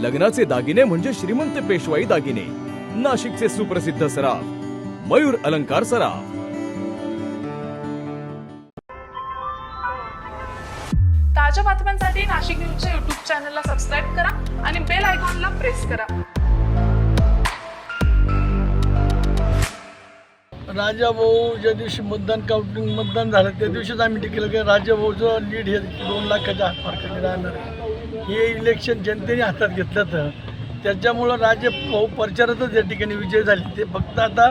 लग्नाचे दागिने म्हणजे श्रीमंत पेशवाई दागिने. नाशिकचे सुप्रसिद्ध सराफ मयूर अलंकार सराफ. ताज्या बातम्यांसाठी नाशिक न्यूजच्या युट्यूब चॅनलला सबस्क्राईब करा आणि बेल आयकॉनला प्रेस करा. राजाभाऊ ज्या दिवशी मतदान काउंटिंग मतदान झालं त्या दिवशीच आम्ही टिकलं की राजाभाऊचं लीड हे दोन लाखाच्या आसपास राहणार आहे. हे इलेक्शन जनतेने हातात घेतलं तर त्याच्यामुळं राज्य प्रचारातच या ठिकाणी विजय झाले. ते फक्त आता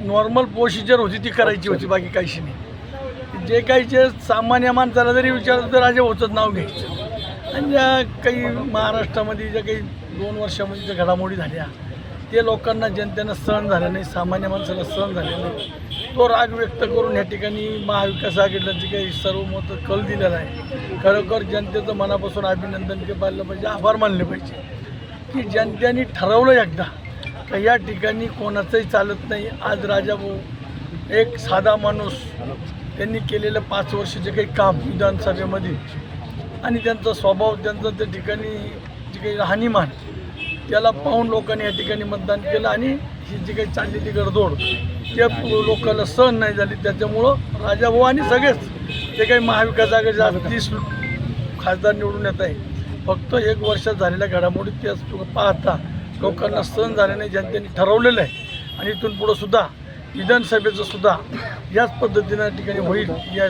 नॉर्मल प्रोसिजर होती ती करायची होती बाकी काहीशी नाही. जे काही जे सामान्य माणसाला जरी विचारलं तर राजाभाऊचंच नाव घ्यायचं. आणि ज्या काही महाराष्ट्रामध्ये ज्या काही दोन वर्षामध्ये ज्या घडामोडी झाल्या ते लोकांना जनतेनं सहन झालं नाही सामान्य माणसाला सहन झालं नाही. तो राग व्यक्त करून या ठिकाणी महाविकास आघाडीला जे काही सर्व मत कल दिलेला आहे खरोखर जनतेचं मनापासून अभिनंदन के पाहिलं पाहिजे आभार मानले पाहिजे. की जनतेने ठरवलं एकदा का या ठिकाणी कोणाचंही चालत नाही. आज राजाभाऊ एक साधा माणूस त्यांनी केलेलं पाच वर्ष जे काही काम विधानसभेमध्ये आणि त्यांचा स्वभाव त्यांचं त्या ठिकाणी जे काही राहणीमान त्याला पाहून लोकांनी या ठिकाणी मतदान केलं आणि ही जी काही चाललेली गडदोड त्या लोकांना सहन नाही झाली. त्याच्यामुळं राजाभाऊ आणि सगळेच जे काही महाविकास आघाडीचे तीस खासदार निवडून येत आहे फक्त एक वर्षात झालेल्या घडामोडी त्याच पाहता. लोकांना सहन झाले नाही जनतेने ठरवलेलं आहे. आणि इथून पुढं सुद्धा विधानसभेचं सुद्धा याच पद्धतीनं या ठिकाणी होईल या